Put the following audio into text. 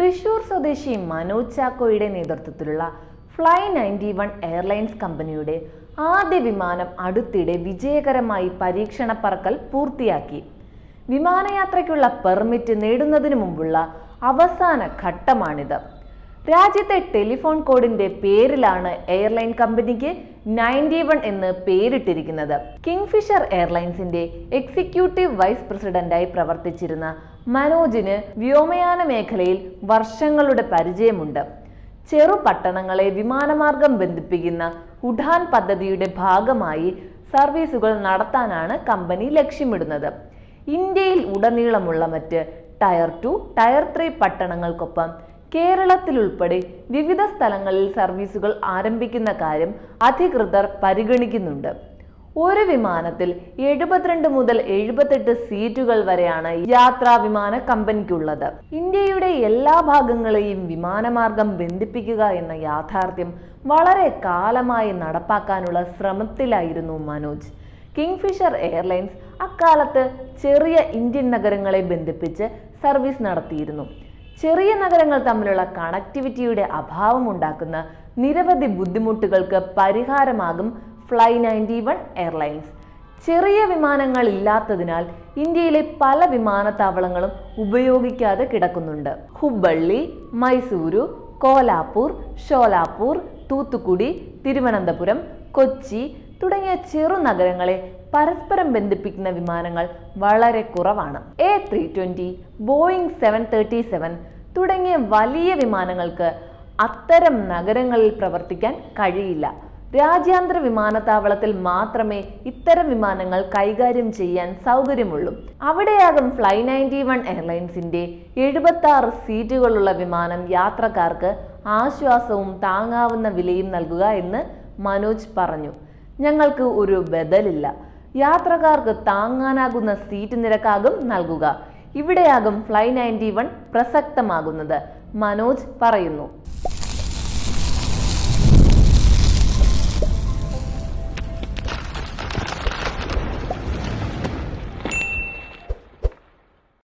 തൃശൂർ സ്വദേശി മനോജ് ചാക്കോയുടെ നേതൃത്വത്തിലുള്ള fly ninety one airlines കമ്പനിയുടെ ആദ്യ വിമാനം അടുത്തിടെ വിജയകരമായി പരീക്ഷണ പറക്കൽ പൂർത്തിയാക്കി. വിമാനയാത്രയ്ക്കുള്ള പെർമിറ്റ് നേടുന്നതിന് മുമ്പുള്ള അവസാന ഘട്ടമാണിത്. രാജ്യത്തെ ടെലിഫോൺ കോഡിന്റെ പേരിലാണ് എയർലൈൻ കമ്പനിക്ക് നയന്റി വൺ എന്ന് പേരിട്ടിരിക്കുന്നത്. കിങ്ഫിഷർ എയർലൈൻസിന്റെ എക്സിക്യൂട്ടീവ് വൈസ് പ്രസിഡന്റായി പ്രവർത്തിച്ചിരുന്ന മനോജിന് വ്യോമയാന മേഖലയിൽ വർഷങ്ങളുടെ പരിചയമുണ്ട്. ചെറു പട്ടണങ്ങളെ വിമാനമാർഗം ബന്ധിപ്പിക്കുന്ന ഉഡാൻ പദ്ധതിയുടെ ഭാഗമായി സർവീസുകൾ നടത്താനാണ് കമ്പനി ലക്ഷ്യമിടുന്നത്. ഇന്ത്യയിൽ ഉടനീളമുള്ള മറ്റ് ടയർ ടു ടയർ ത്രീ പട്ടണങ്ങൾക്കൊപ്പം കേരളത്തിലുൾപ്പെടെ വിവിധ സ്ഥലങ്ങളിൽ സർവീസുകൾ ആരംഭിക്കുന്ന കാര്യം അധികൃതർ പരിഗണിക്കുന്നുണ്ട്. ഒരു വിമാനത്തിൽ എഴുപത്തിരണ്ട് മുതൽ എഴുപത്തെട്ട് സീറ്റുകൾ വരെയാണ് യാത്രാ വിമാന കമ്പനിക്കുള്ളത്. ഇന്ത്യയുടെ എല്ലാ ഭാഗങ്ങളെയും വിമാനമാർഗം ബന്ധിപ്പിക്കുക എന്ന യാഥാർത്ഥ്യം വളരെ കാലമായി നടപ്പാക്കാനുള്ള ശ്രമത്തിലായിരുന്നു മനോജ്. കിങ്ഫിഷർ എയർലൈൻസ് അക്കാലത്ത് ചെറിയ ഇന്ത്യൻ നഗരങ്ങളെ ബന്ധിപ്പിച്ച് സർവീസ് നടത്തിയിരുന്നു. ചെറിയ നഗരങ്ങൾ തമ്മിലുള്ള കണക്ടിവിറ്റിയുടെ അഭാവം ഉണ്ടാക്കുന്ന നിരവധി ബുദ്ധിമുട്ടുകൾക്ക് പരിഹാരമാകും ഫ്ലൈ നയന്റി വൺ എയർലൈൻസ് ചെറിയ വിമാനങ്ങൾ ഇല്ലാത്തതിനാൽ ഇന്ത്യയിലെ പല വിമാനത്താവളങ്ങളും ഉപയോഗിക്കാതെ കിടക്കുന്നുണ്ട്. ഹുബള്ളി മൈസൂരു കോലാപ്പൂർ ഷോലാപ്പൂർ തൂത്തുക്കുടി തിരുവനന്തപുരം കൊച്ചി തുടങ്ങിയ ചെറു നഗരങ്ങളെ പരസ്പരം ബന്ധിപ്പിക്കുന്ന വിമാനങ്ങൾ വളരെ കുറവാണ്. A three twenty Boeing seven thirty seven തുടങ്ങിയ വലിയ വിമാനങ്ങൾക്ക് അത്തരം നഗരങ്ങളിൽ പ്രവർത്തിക്കാൻ കഴിയില്ല. രാജ്യാന്തര വിമാനത്താവളത്തിൽ മാത്രമേ ഇത്തരം വിമാനങ്ങൾ കൈകാര്യം ചെയ്യാൻ സൗകര്യമുള്ളൂ. അവിടെയാകും ഫ്ലൈ നയന്റി വൺ എയർലൈൻസിന്റെ എഴുപത്തി ആറ് സീറ്റുകളുള്ള വിമാനം യാത്രക്കാർക്ക് ആശ്വാസവും താങ്ങാവുന്ന വിലയും നൽകുക എന്ന് മനോജ് പറഞ്ഞു. ഞങ്ങൾക്ക് ഒരു ബദലില്ല. യാത്രക്കാർക്ക് താങ്ങാനാകുന്ന സീറ്റ് നിരക്കാകും നൽകുക. ഇവിടെയാകും ഫ്ലൈ നയന്റി വൺ പ്രസക്തമാകുന്നത്. മനോജ് പറയുന്നു.